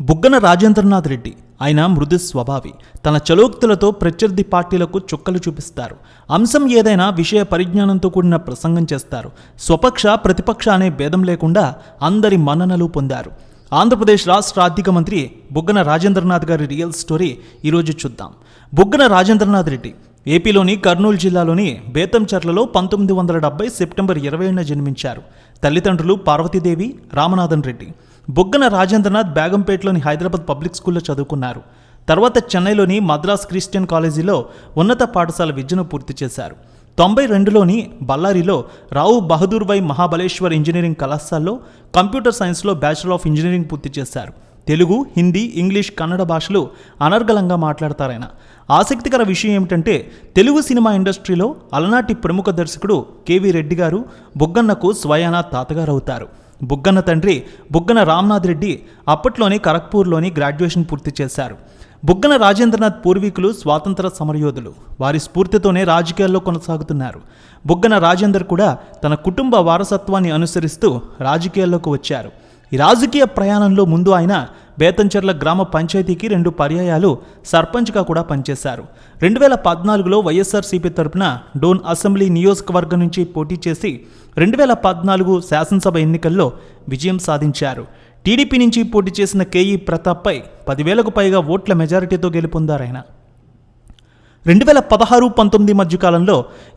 బుగ్గన రాజేంద్రనాథ్ రెడ్డి. ఆయన మృదు స్వభావి. తన చలోక్తులతో ప్రత్యర్థి పార్టీలకు చుక్కలు చూపిస్తారు. అంశం ఏదైనా విషయ పరిజ్ఞానంతో కూడిన ప్రసంగం చేస్తారు. స్వపక్ష ప్రతిపక్ష అనే భేదం లేకుండా అందరి మన్ననలు పొందారు. ఆంధ్రప్రదేశ్ రాష్ట్ర ఆర్థిక మంత్రి బుగ్గన రాజేంద్రనాథ్ గారి రియల్ స్టోరీ ఈరోజు చూద్దాం. బుగ్గన రాజేంద్రనాథ్ రెడ్డి. ఏపీలోని కర్నూలు జిల్లాలోని బేతంచర్లలో పంతొమ్మిది వందల డెబ్బై సెప్టెంబర్ ఇరవైన జన్మించారు. తల్లిదండ్రులు పార్వతీదేవి రామనాథన్ రెడ్డి. బుగ్గన రాజేంద్రనాథ్ బేగంపేటలోని హైదరాబాద్ పబ్లిక్ స్కూల్లో చదువుకున్నారు. తర్వాత చెన్నైలోని మద్రాస్ క్రిస్టియన్ కాలేజీలో ఉన్నత పాఠశాల విద్యను పూర్తి చేశారు. తొంభై రెండులోని బళ్ళారిలో రావు బహదూర్ వై మహాబలేశ్వర్ ఇంజనీరింగ్ కళాశాలలో కంప్యూటర్ సైన్స్లో బ్యాచిలర్ ఆఫ్ ఇంజనీరింగ్ పూర్తి చేశారు. తెలుగు హిందీ ఇంగ్లీష్ కన్నడ భాషలు అనర్గళంగా మాట్లాడతారాయన. ఆసక్తికర విషయం ఏమిటంటే తెలుగు సినిమా ఇండస్ట్రీలో అలనాటి ప్రముఖ దర్శకుడు కేవీ రెడ్డి గారు బుగ్గన్నకు స్వయాన తాతగారు అవుతారు బుగ్గన తండ్రి బుగ్గన రామ్నాథ్ రెడ్డి అప్పట్లోనే ఖరగ్పూర్లోని గ్రాడ్యుయేషన్ పూర్తి చేశారు. బుగ్గన రాజేంద్రనాథ్ పూర్వీకులు స్వాతంత్ర సమరయోధులు. వారి స్ఫూర్తితోనే రాజకీయాల్లో కొనసాగుతున్నారు. బుగ్గన రాజేందర్ కూడా తన కుటుంబ వారసత్వాన్ని అనుసరిస్తూ రాజకీయాల్లోకి వచ్చారు. ఈ రాజకీయ ప్రయాణంలో ముందు ఆయన బేతంచెర్ల గ్రామ పంచాయతీకి రెండు పర్యాయాలు సర్పంచ్గా కూడా పనిచేశారు. రెండు వేల పద్నాలుగులో వైఎస్ఆర్సీపీ తరపున డోన్ అసెంబ్లీ నియోజకవర్గం నుంచి పోటీ చేసి రెండు వేల పద్నాలుగు శాసనసభ ఎన్నికల్లో విజయం సాధించారు. టీడీపీ నుంచి పోటీ చేసిన కేఈ ప్రతాప్పై పదివేలకు పైగా ఓట్ల మెజారిటీతో గెలుపొందారాయన రెండు వేల పదహారు పంతొమ్మిది మధ్యకాలంలో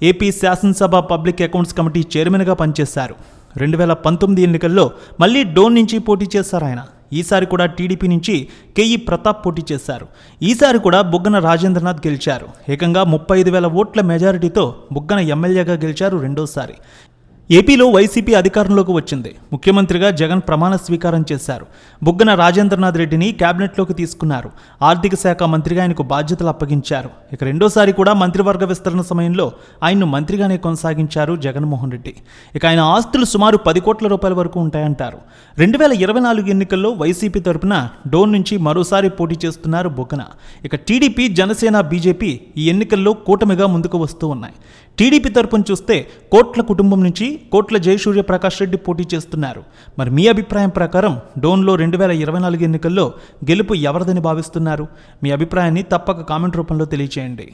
ఏపీ శాసనసభ పబ్లిక్ అకౌంట్స్ కమిటీ చైర్మన్గా పనిచేశారు. రెండు వేల పంతొమ్మిది ఎన్నికల్లో మళ్ళీ డోన్ నుంచి పోటీ చేశారు ఆయన. ఈసారి కూడా టీడీపీ నుంచి కేఈ ప్రతాప్ పోటీ చేశారు. ఈసారి కూడా బుగ్గన రాజేంద్రనాథ్ గెలిచారు. ఏకంగా ముప్పై ఐదు వేల ఓట్ల మెజారిటీతో బుగ్గన ఎమ్మెల్యేగా గెలిచారు రెండోసారి. ఏపీలో వైసీపీ అధికారంలోకి వచ్చింది. ముఖ్యమంత్రిగా జగన్ ప్రమాణ స్వీకారం చేశారు. బుగ్గన రాజేంద్రనాథ్ రెడ్డిని కేబినెట్లోకి తీసుకున్నారు. ఆర్థిక శాఖ మంత్రిగా ఆయనకు బాధ్యతలు అప్పగించారు. ఇక రెండోసారి కూడా మంత్రివర్గ విస్తరణ సమయంలో ఆయన్ను మంత్రిగానే కొనసాగించారు జగన్మోహన్ రెడ్డి. ఇక ఆయన ఆస్తులు సుమారు పది కోట్ల రూపాయల వరకు ఉంటాయంటారు. రెండు వేల ఇరవై నాలుగు ఎన్నికల్లో వైసీపీ తరపున డోన్ నుంచి మరోసారి పోటీ చేస్తున్నారు బుగ్గన. ఇక టీడీపీ జనసేన బీజేపీ ఈ ఎన్నికల్లో కూటమిగా ముందుకు వస్తూ ఉన్నాయి. టీడీపీ తరపున చూస్తే కోట్ల కుటుంబం నుంచి కోట్ల జయసూర్య ప్రకాష్ రెడ్డి పోటీ చేస్తున్నారు. మరి మీ అభిప్రాయం ప్రకారం డోన్లో రెండు వేల ఇరవై నాలుగు ఎన్నికల్లో గెలుపు ఎవరిదని భావిస్తున్నారు? మీ అభిప్రాయాన్ని తప్పక కామెంట్ రూపంలో తెలియచేయండి.